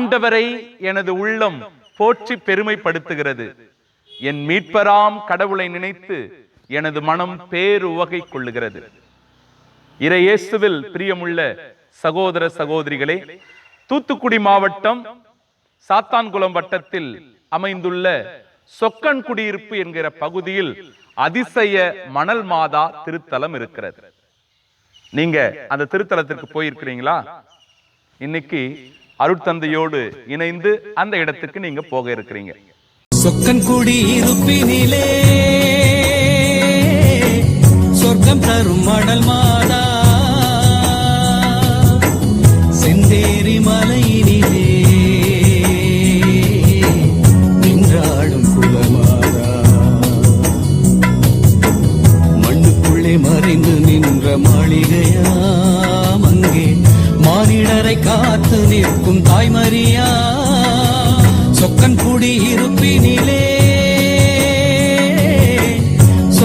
ஆண்டவரை எனது உள்ளம் போற்றி பெருமைப்படுத்துகிறது. என் மீட்பராம் கடவுளை நினைத்து எனது மனம் பேருவகை கொள்ளுகிறது. இறையேசுவில் பிரியமுள்ள சகோதர சகோதரிகளே தூத்துக்குடி மாவட்டம் சாத்தான்குளம் வட்டத்தில் அமைந்துள்ள சொக்கன் குடியிருப்பு என்கிற பகுதியில் அதிசய மணல் மாதா திருத்தலம் இருக்கிறது. நீங்க அந்த திருத்தலத்திற்கு போயிருக்கிறீங்களா? இன்னைக்கு அருட்தந்தையோடு இணைந்து அந்த இடத்துக்கு நீங்க போக இருக்கிறீங்க. சொக்கன் குடி இருப்பினிலே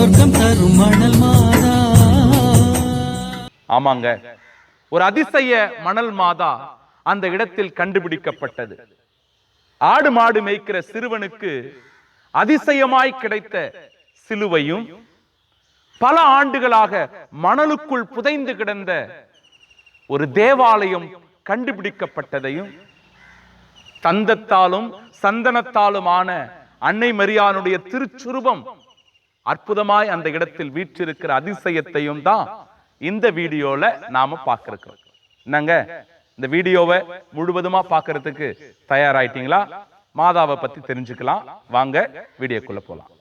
சொர்க்கம் தரும் மணல் மாதா. ஆமாங்க. ஒரு அதிசய மணல் மாதா அந்த இடத்தில் கண்டுபிடிக்கப்பட்டது. ஆடு மாடு மேய்க்கிற சிறுவனுக்கு அதிசயமாய் கிடைத்த சிலுவையும் பல ஆண்டுகளாக மணலுக்குள் புதைந்து கிடந்த ஒரு தேவாலயம் கண்டுபிடிக்கப்பட்டதையும் தந்தத்தாலும் சந்தனத்தாலும் ஆன அன்னை மரியானுடைய திருச்சுருபம் அற்புதமாய் அந்த இடத்தில் வீற்றிருக்கிற அதிசயத்தையும் தான் இந்த வீடியோல நாம பார்க்கிறோம். என்னங்க? இந்த வீடியோவை முழுவதுமா பாக்குறதுக்கு தயாராயிட்டீங்களா? மாதாவை பத்தி தெரிஞ்சுக்கலாம். வாங்க வீடியோக்குள்ள போலாம்.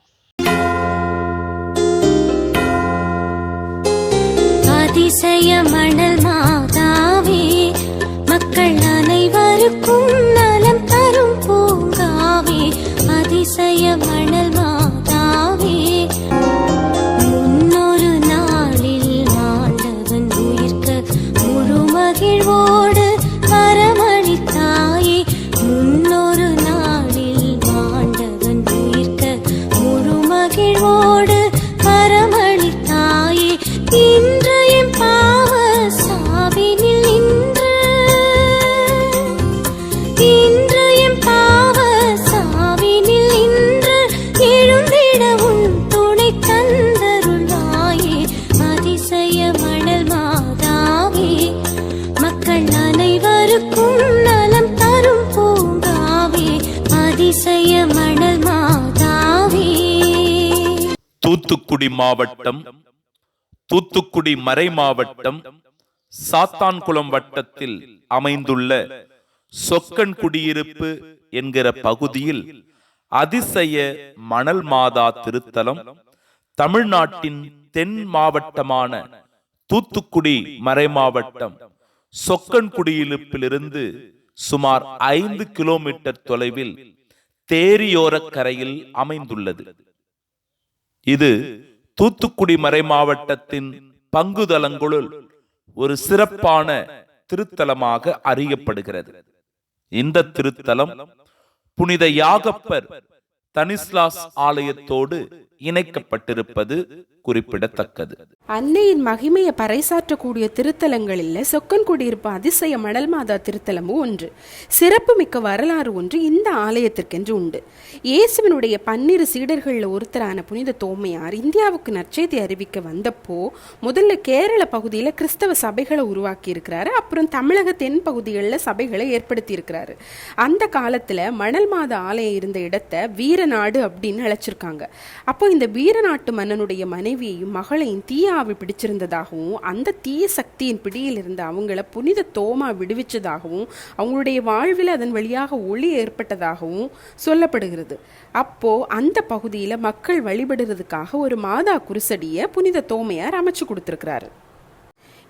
அதிசய மணல் மாதாவே மக்கள் அனைவருக்கும் நலம் தரும் பூங்காவே அதிசய மணல் தூத்துக்குடி மாவட்டம் தூத்துக்குடி மறை மாவட்டம் சாத்தான்குளம் வட்டத்தில் அமைந்துள்ள சொக்கன் குடியிருப்பு என்கிற பகுதியில் அதிசய மணல் மாதா திருத்தலம் தமிழ்நாட்டின் தென் மாவட்டமான தூத்துக்குடி மறை மாவட்டம் சொக்கன் குடியிருப்பிலிருந்து சுமார் ஐந்து கிலோமீட்டர் தொலைவில் தேரியோரக் கரையில் அமைந்துள்ளது. இது தூத்துக்குடி மறை மாவட்டத்தின் பங்குதலங்களுள் ஒரு சிறப்பான திருத்தலமாக அறியப்படுகிறது. இந்த திருத்தலம் புனித யாகப்பர் தனிஸ்லாஸ் ஆலயத்தோடு இணைக்கப்பட்டிருப்பது குறிப்பிடத்தக்கது. அன்னையின் மகிமையை பறைசாற்றக்கூடிய திருத்தலங்களில் சொக்கன் குடியிருப்பு அதிசய மணல் மாதா திருத்தலமும் ஒன்று. சிறப்புமிக்க வரலாறு ஒன்று இந்த ஆலயத்திற்கென்று உண்டு. இயேசுவினுடைய பன்னிரு சீடர்களில் ஒருத்தரான புனித தோமையார் இந்தியாவுக்கு நற்செய்தி அறிவிக்க வந்தப்போ முதல்ல கேரள பகுதியில் கிறிஸ்தவ சபைகளை உருவாக்கி இருக்கிறாரு அப்புறம் தமிழக தென் பகுதிகளில் சபைகளை ஏற்படுத்தி இருக்கிறாரு அந்த காலத்தில் மணல் மாதா ஆலயம் இருந்த இடத்தை வீரநாடு அப்படின்னு அழைச்சிருக்காங்க. அப்போ இந்த வீரநாட்டு மன்னனுடைய மனைவியையும் மகளையும் தீய ஆவி பிடிச்சிருந்ததாகவும் அந்த தீய சக்தியின் பிடியில் இருந்த அவங்கள புனித தோமா விடுவிச்சதாகவும் அவங்களுடைய வாழ்வில் அதன் வழியாக ஒளி ஏற்பட்டதாகவும் சொல்லப்படுகிறது. அப்போ அந்த பகுதியில் மக்கள் வழிபடுறதுக்காக ஒரு மாதா குருசடியை புனித தோமையார் அமைச்சு கொடுத்துருக்கிறாரு.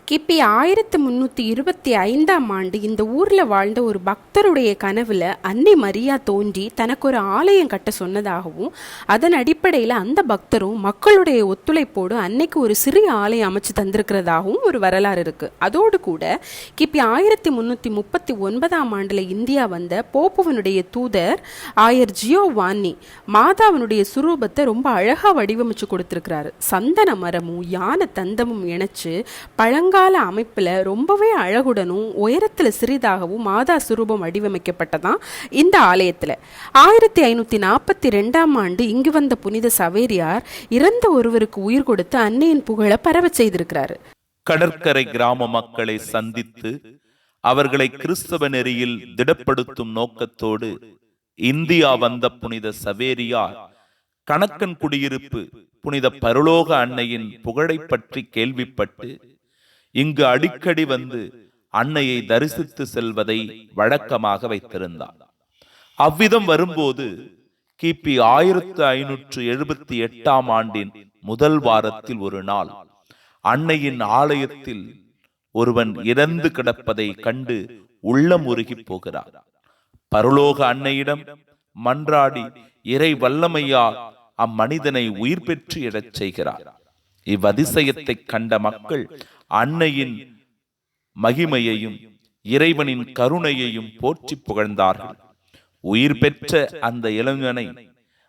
கிபி ஆயிரத்தி முந்நூற்றி இருபத்தி ஐந்தாம் ஆண்டு இந்த ஊரில் வாழ்ந்த ஒரு பக்தருடைய கனவில் அன்னை மரியா தோன்றி தனக்கு ஒரு ஆலயம் கட்ட சொன்னதாகவும் அதன் அடிப்படையில் அந்த பக்தரும் மக்களுடைய ஒத்துழைப்போடு அன்னைக்கு ஒரு சிறிய ஆலயம் அமைச்சு தந்திருக்கிறதாகவும் ஒரு வரலாறு இருக்குது அதோடு கூட கிபி ஆயிரத்தி முந்நூற்றி முப்பத்தி ஒன்பதாம் ஆண்டில் இந்தியா வந்த போப்புவனுடைய தூதர் ஆயர் ஜியோ வானி மாதாவினுடைய சுரூபத்தை ரொம்ப அழகாக வடிவமைச்சு கொடுத்துருக்கிறாரு. சந்தன மரமும் யானை தந்தமும் இணைச்சு பழங்க பழங்கால அமைப்பில் ரொம்பவே அழகுடனும் உயரத்தில் சிறிதாகவும் மாதா சுரூபம் வடிவமைக்கப்பட்டதான் இந்த ஆலயத்தில். ஆயிரத்தி ஐநூற்றி நாற்பத்தி ரெண்டாம் ஆண்டு இங்கு வந்த புனித சவேரியார் இறந்த ஒருவருக்கு உயிர் கொடுத்து அன்னையின் புகழ பரவ செய்திருக்கிறாரு. கடற்கரை கிராம மக்களை சந்தித்து அவர்களை கிறிஸ்தவ நெறியில் திடப்படுத்தும் நோக்கத்தோடு இந்தியா வந்த புனித சவேரியார் கணக்கன் குடியிருப்பு புனித பரலோக அன்னையின் புகழை பற்றி கேள்விப்பட்டு இங்கு அடிக்கடி வந்து அன்னையை தரிசித்து செல்வதை வழக்கமாக வைத்திருந்தார். அவ்விதம் வரும்போது கிபி ஆயிரத்து ஐநூற்று எழுபத்தி எட்டாம் ஆண்டின் முதல் வாரத்தில் ஒரு நாள் அன்னையின் ஆலயத்தில் ஒருவன் இறந்து கிடப்பதை கண்டு உள்ளம் உருகி போகிறார். பரலோக அன்னையிடம் மன்றாடி இறை வல்லமையால் அம்மனிதனை உயிர் பெற்று இடச் செய்கிறார். இவ்வதிசயத்தை கண்ட மக்கள் அன்னையின் மகிமையையும் இறைவனின் கருணையையும் போற்றி புகழ்ந்தார்கள். உயிர் பெற்ற அந்த இளைஞனை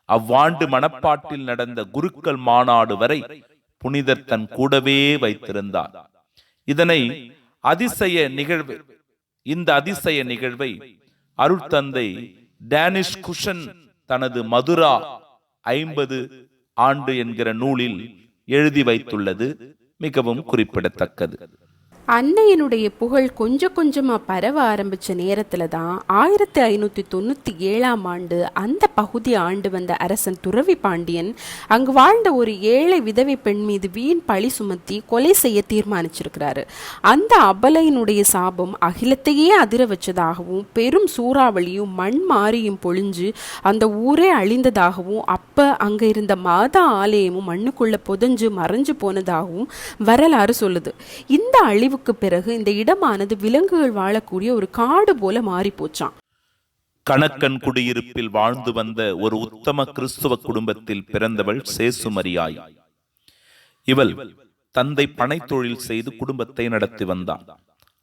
அவ்வாண்டு மணப்பாட்டில் நடந்த குருக்கள் மாநாடு வரை புனிதர் தன் கூடவே வைத்திருந்தார். இதனை அதிசய நிகழ்வு இந்த அதிசய நிகழ்வை அருட்தந்தை டேனிஷ் குஷன் தனது மதுரா ஐம்பது ஆண்டு என்கிற நூலில் எழுதி வைத்துள்ளது. மிகவும் குறிப்பிடத்தக்கது. அன்னையினுடைய புகழ் கொஞ்சம் கொஞ்சமாக பரவ ஆரம்பிச்ச நேரத்தில் தான் ஆயிரத்தி ஐநூற்றி தொண்ணூற்றி ஏழாம் ஆண்டு அந்த பகுதி ஆண்டு வந்த அரசன் துறவி பாண்டியன் அங்கு வாழ்ந்த ஒரு ஏழை விதவை பெண் மீது வீண் பழி சுமத்தி கொலை செய்ய தீர்மானிச்சிருக்கிறாரு. அந்த அபலையினுடைய சாபம் அகிலத்தையே அதிர வச்சதாகவும் பெரும் சூறாவளியும் மண் மாறியும் பொழிஞ்சு அந்த ஊரே அழிந்ததாகவும் அப்போ அங்கே இருந்த மாதா ஆலயமும் மண்ணுக்குள்ளே புதஞ்சு மறைஞ்சு போனதாகவும் வரலாறு சொல்லுது. இந்த அழிவு அழிவுக்கு பிறகு இந்த இடமானது விலங்குகள் வாழக்கூடிய ஒரு காடு போல மாறி போச்சான் கணக்கன் குடியிருப்பில் வாழ்ந்து வந்த ஒரு உத்தம கிறிஸ்துவ குடும்பத்தில் பிறந்தவள் சேசுமரியாய். இவள் தந்தை பனைத்தொழில் செய்து குடும்பத்தை நடத்தி வந்தார்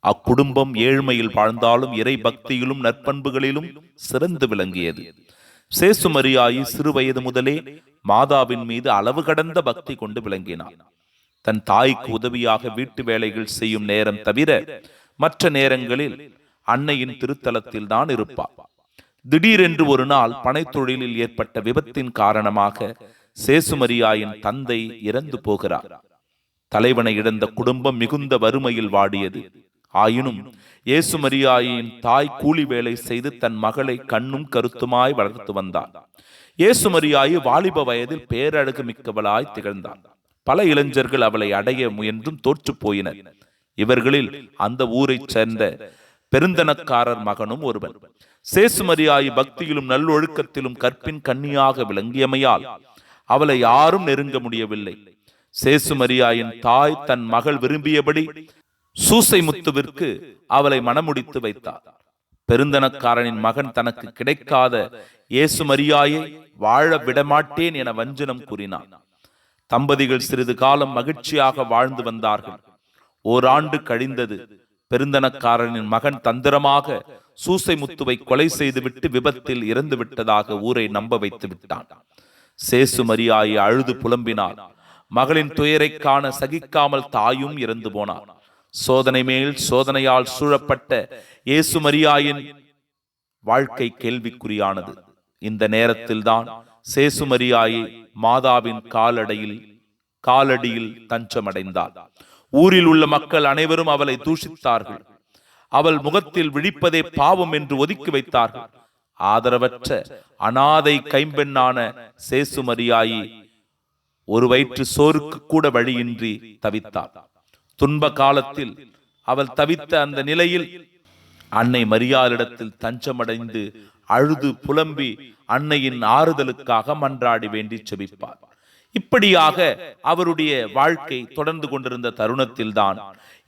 அக்குடும்பம் ஏழ்மையில் வாழ்ந்தாலும் இறை பக்தியிலும் நற்பண்புகளிலும் சிறந்து விளங்கியது. சேசுமரியாயி சிறுவயது முதலே மாதாவின் மீது அளவு கடந்த பக்தி கொண்டு விளங்கினார் தன் தாய்க்கு உதவியாக வீட்டு வேலைகள் செய்யும் நேரம் தவிர மற்ற நேரங்களில் அன்னையின் திருத்தலத்தில் தான் இருப்பார் திடீரென்று ஒரு நாள் பனைத்தொழிலில் ஏற்பட்ட விபத்தின் காரணமாக சேசுமரியாயின் தந்தை இறந்து போகிறார். தலைவனை இழந்த குடும்பம் மிகுந்த வறுமையில் வாடியது. ஆயினும் இயேசுமரியாயின் தாய் கூலி வேலை செய்து தன் மகளை கண்ணும் கருத்துமாய் வளர்த்து வந்தார். இயேசுமரியாயி வாலிப வயதில் பேரழகு மிக்கவளாய் திகழ்ந்தார் பல இளைஞர்கள் அவளை அடைய முயன்றும் தோற்று போயினர். இவர்களில் அந்த ஊரைச் சேர்ந்த பெருந்தனக்காரர் மகனும் ஒருவன். சேசுமரியாய் பக்தியிலும் நல்லொழுக்கத்திலும் கற்பின் கண்ணியாக விளங்கியமையால் அவளை யாரும் நெருங்க முடியவில்லை. சேசுமரியாயின் தாய் தன் மகள் விரும்பியபடி சூசை முத்துவிற்கு அவளை மணமுடித்து வைத்தார். பெருந்தனக்காரனின் மகன் தனக்கு கிடைக்காத இயேசுமரியாயை வாழ விடமாட்டேன் என வஞ்சனம் கூறினான். தம்பதிகள் சிறிது காலம் மகிழ்ச்சியாக வாழ்ந்து வந்தார்கள். ஓராண்டு கழிந்தது பெருந்தனக்காரனின் மகன் தந்திரமாக சூசை முத்துவை கொலை செய்துவிட்டு விபத்தில் இறந்து விட்டதாக ஊரை நம்ப வைத்து விட்டான். சேசு மரியாயை அழுது புலம்பினார். மகளின் துயரைக் காண சகிக்காமல் தாயும் இறந்து போனார் சோதனை மேல் சோதனையால் சூழப்பட்ட இயேசு மரியாயின் வாழ்க்கை கேள்விக்குறியானது. இந்த நேரத்தில்தான் சேசுமரியாயை மாதாவின் காலடையில் காலடியில் தஞ்சமடைந்தாள். ஊரில் உள்ள மக்கள் அனைவரும் அவளை தூஷித்தார்கள். அவள் முகத்தில் விழிப்பதே பாவம் என்று ஒதுக்கி வைத்தார்கள். ஆதரவற்ற அனாதை கைம்பெண்ணான சேசுமரியாயி ஒரு வயிற்று சோருக்கு கூட வழியின்றி தவித்தாள். துன்ப காலத்தில் அவள் தவித்த அந்த நிலையில் அன்னை மரியாளிடத்தில் தஞ்சமடைந்து அழுது புலம்பி அன்னையின் ஆறுதலுக்காக மன்றாடி வேண்டி செபிப்பார். இப்படியாக அவருடைய வாழ்க்கை தொடர்ந்து கொண்டிருந்த தருணத்தில்தான்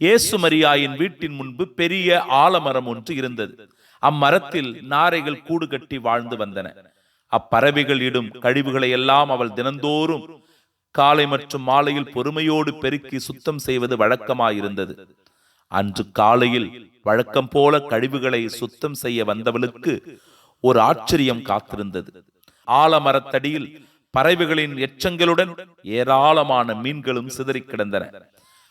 இயேசு மரியாயின் வீட்டின் முன்பு பெரிய ஆலமரம் ஒன்று இருந்தது. அம்மரத்தில் நாரைகள் கூடு கட்டி வாழ்ந்து வந்தன. அப்பறவைகள் இடும் கழிவுகளை எல்லாம் அவள் தினந்தோறும் காலை மற்றும் மாலையில் பொறுமையோடு பெருக்கி சுத்தம் செய்வது வழக்கமாயிருந்தது. அன்று காலையில் வழக்கம் போல கழிவுகளை சுத்தம் செய்ய வந்தவளுக்கு ஒரு ஆச்சரியம் காத்திருந்தது. ஆலமரத்தடியில் பறவைகளின் எச்சங்களுடன் ஏராளமான மீன்களும் சிதறி கிடந்தன.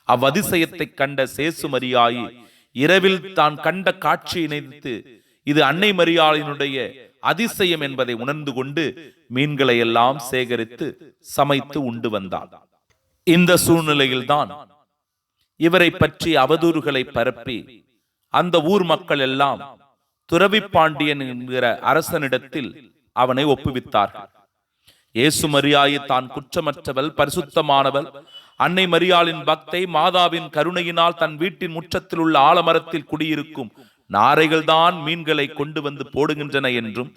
அவ்வதிசயத்தை கண்ட சேசு மரியாயி இரவில் தான் கண்ட காட்சியை நினைத்து இது அன்னை மரியாளினுடைய அதிசயம் என்பதை உணர்ந்து கொண்டு மீன்களை எல்லாம் சேகரித்து சமைத்து உண்டு வந்தார் இந்த சூழ்நிலையில்தான் இவரை பற்றி அவதூறுகளை பரப்பி அந்த ஊர் மக்கள் எல்லாம் துறவி பாண்டியன் என்கிற அரசனிடத்தில் அவனை ஒப்புவித்தார்கள். இயேசு மரியாயை தான் குற்றமற்றவள் பரிசுத்தமானவள். அன்னை மரியாளின் பக்தை மாதாவின் கருணையினால் தன் வீட்டின் முற்றத்தில் உள்ள ஆலமரத்தில் குடியிருக்கும் நாரைகள் தான் மீன்களை கொண்டு வந்து போடுகின்றன என்றும்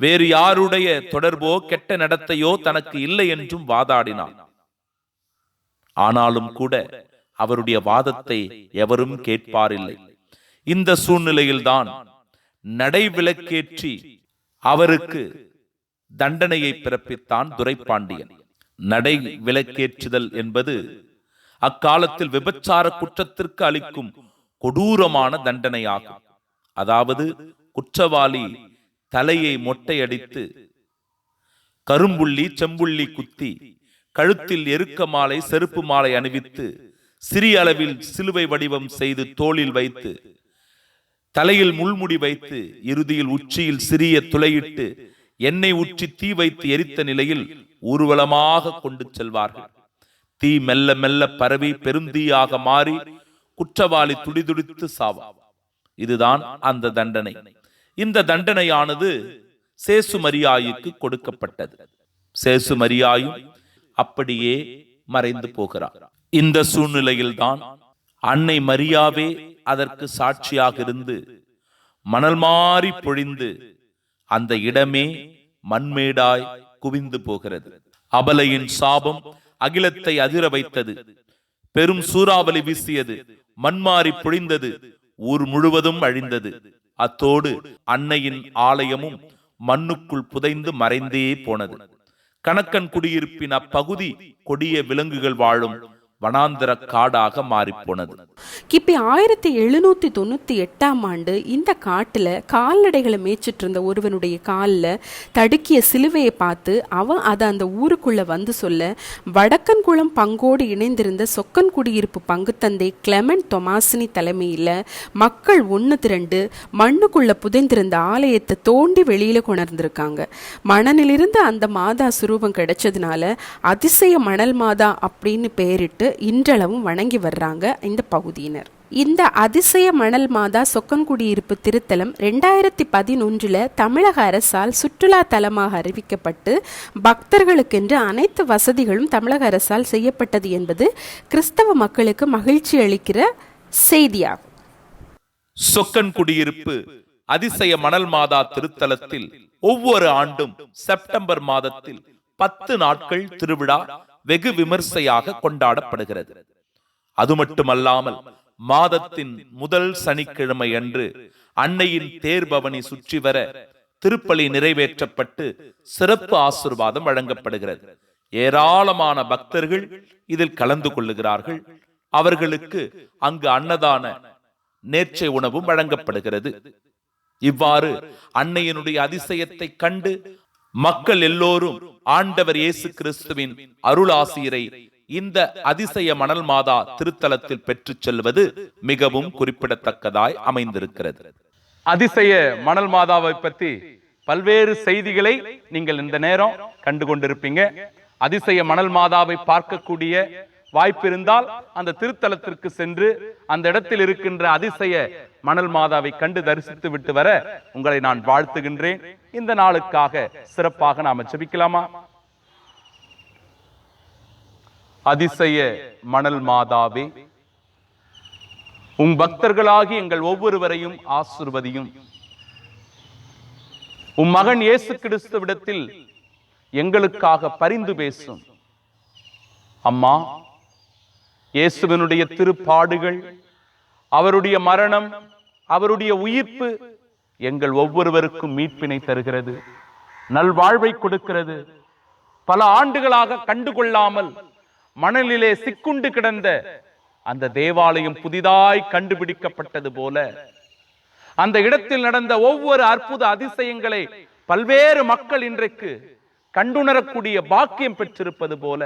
வேறு யாருடைய தொடர்போ கெட்ட நடத்தையோ தனக்கு இல்லை என்றும் வாதாடினான். ஆனாலும் கூட அவருடைய வாதத்தை எவரும் கேட்பாரில்லை. இந்த சூழ்நிலையில்தான் நடைவிலக்கேற்றி அவருக்கு தண்டனையை பிறப்பித்தான் துரைப்பாண்டியன். நடை விலக்கேற்றுதல் என்பது அக்காலத்தில் விபச்சார குற்றத்திற்கு அளிக்கும் கொடூரமான தண்டனையாகும். அதாவது குற்றவாளி தலையை மொட்டையடித்து கரும்புள்ளி செம்புள்ளி குத்தி கழுத்தில் எருக்க மாலை செருப்பு மாலை அணிவித்து சிறிய அளவில் சிலுவை வடிவம் செய்து தோளில் வைத்து தலையில் முள்முடி வைத்து இறுதியில் உச்சியில் சிறிய துளையிட்டு எண்ணெய் ஊற்றி தீ வைத்து எரித்த நிலையில் ஊர்வலமாக கொண்டு செல்வார்கள். தீ மெல்ல மெல்ல பரவி பெருந்தீயாக மாறி குற்றவாளி துடிதுடித்து சாவா இதுதான் அந்த தண்டனை. இந்த தண்டனையானது சேசு மரியாய்க்கு கொடுக்கப்பட்டது. சேசு மரியாயும் அப்படியே மறைந்து போகிறார். இந்த சூழ்நிலையில்தான் அன்னை மரியாவே அதற்கு சாட்சியாக இருந்து மணல் மாறி பொழிந்து அந்த இடமே மண்மேடாய் குவிந்து போகிறது. அபலையின் சாபம் அகிலத்தை அதிர வைத்தது. பெரும் சூறாவளி வீசியது. மண்மாறி பொழிந்தது. ஊர் முழுவதும் அழிந்தது. அத்தோடு அன்னையின் ஆலயமும் மண்ணுக்குள் புதைந்து மறைந்தே போனது. கணக்கன் குடியிருப்பின் அப்பகுதி கொடிய விலங்குகள் வாழும். வனாந்திர காடாக மாறிப்போனது. கிபி ஆயிரத்தி எழுநூத்தி தொண்ணூத்தி எட்டாம் ஆண்டு இந்த காட்டுல கால்நடைகளை மேய்ச்சிட்டு இருந்த ஒருவனுடைய காலில் தடுக்கிய சிலுவையை பார்த்து அவன் அதை அந்த ஊருக்குள்ள வந்து சொல்ல வடக்கன்குளம் பங்கோடு இணைந்திருந்த சொக்கன் குடியிருப்பு பங்குத்தந்தை கிளெமன் தொமாசினி தலைமையில மக்கள் ஒன்று திரண்டு மண்ணுக்குள்ள புதைந்திருந்த ஆலயத்தை தோண்டி வெளியில கொணர்ந்திருக்காங்க. மணலிலிருந்து அந்த மாதா சுரூபம் கிடைச்சதுனால அதிசய மணல் மாதா அப்படின்னு பெயரிட்டு இன்றளவும் வணங்கி வர்றாங்க இந்த பகுதியினர். இந்த அதிசய மணல் மாதா சொக்கன்குடியிருப்பு திருத்தலம் ரெண்டாயிரத்தி பதினொன்றில் தமிழக அரசால் சுற்றுலா தலமாக அறிவிக்கப்பட்டு பக்தர்களுக்கென்று அனைத்து வசதிகளும் தமிழக அரசால் செய்யப்பட்டது என்பது கிறிஸ்தவ மக்களுக்கு மகிழ்ச்சி அளிக்கிற செய்தியாகும். சொக்கன் குடியிருப்பு அதிசய மணல் மாதா திருத்தலத்தில் ஒவ்வொரு ஆண்டும் செப்டம்பர் மாதத்தில் பத்து நாட்கள் திருவிழா வெகு விமர்சையாக கொண்டாடப்படுகிறது. அது மட்டுமல்லாமல் மாதத்தின் முதல் சனிக்கிழமை அன்று அன்னையின் தேர்பவனி சுற்றி வர திருப்பலி நிறைவேற்றப்பட்டு சிறப்பு ஆசிர்வாதம் வழங்கப்படுகிறது. ஏராளமான பக்தர்கள் இதில் கலந்து கொள்ளுகிறார்கள். அவர்களுக்கு அங்கு அன்னதான நேர்ச்சை உணவும் வழங்கப்படுகிறது. இவ்வாறு அன்னையினுடைய அதிசயத்தை கண்டு மக்கள் எல்லோரும் ஆண்டவர் இயேசு கிறிஸ்துவின் அருளாசியரை இந்த அதிசய மணல் மாதா திருத்தலத்தில் பெற்றுச் செல்வது மிகவும் குறிப்பிடத்தக்கதாய் அமைந்திருக்கிறது. அதிசய மணல் மாதாவை பத்தி பல்வேறு செய்திகளை நீங்கள் இந்த நேரம் கண்டு கொண்டிருப்பீங்க. அதிசய மணல் மாதாவை பார்க்கக்கூடிய வாய்ப்பு இருந்தால் அந்த திருத்தலத்திற்கு சென்று அந்த இடத்தில் இருக்கின்ற அதிசய மணல் மாதாவை கண்டு தரிசித்து விட்டு வர உங்களை நான் வாழ்த்துகின்றேன். இந்த நாளுக்காக சிறப்பாக நாம ஜபிக்கலாமா? அதிசய மணல் மாதாவே உம் பக்தர்களாகி எங்கள் ஒவ்வொருவரையும் ஆசிர்வதியும். உம் மகன் இயேசு கிறிஸ்துவிடத்தில் எங்களுக்காக பரிந்து பேசும். அம்மா இயேசுவினுடைய திருப்பாடுகள் அவருடைய மரணம் அவருடைய உயிர்ப்பு எங்கள் ஒவ்வொருவருக்கும் மீட்பினை தருகிறது. நல்வாழ்வை கொடுக்கிறது. பல ஆண்டுகளாக கண்டுகொள்ளாமல் மணலிலே சிக்குண்டு கிடந்த அந்த தேவாலயம் புதிதாய் கண்டுபிடிக்கப்பட்டது போல அந்த இடத்தில் நடந்த ஒவ்வொரு அற்புத அதிசயங்களை பல்வேறு மக்கள் இன்றைக்கு கண்டுணரக்கூடிய பாக்கியம் பெற்றிருப்பது போல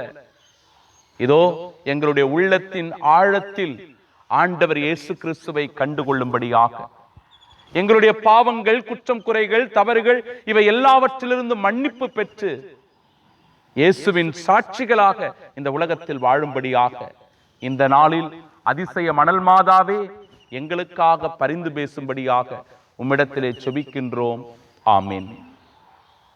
இதோ எங்களுடைய உள்ளத்தின் ஆழத்தில் ஆண்டவர் இயேசு கிறிஸ்துவை கண்டுகொள்ளும்படியாக. எங்களுடைய பாவங்கள் குற்றம் குறைகள் தவறுகள் இவை எல்லாவற்றிலிருந்து மன்னிப்பு பெற்று இயேசுவின் சாட்சிகளாக இந்த உலகத்தில் வாழும்படியாக. இந்த நாளில் அதிசய மணல் மாதாவே எங்களுக்காக பரிந்து பேசும்படியாக உம்மிடத்திலே செபிக்கின்றோம். ஆமீன்.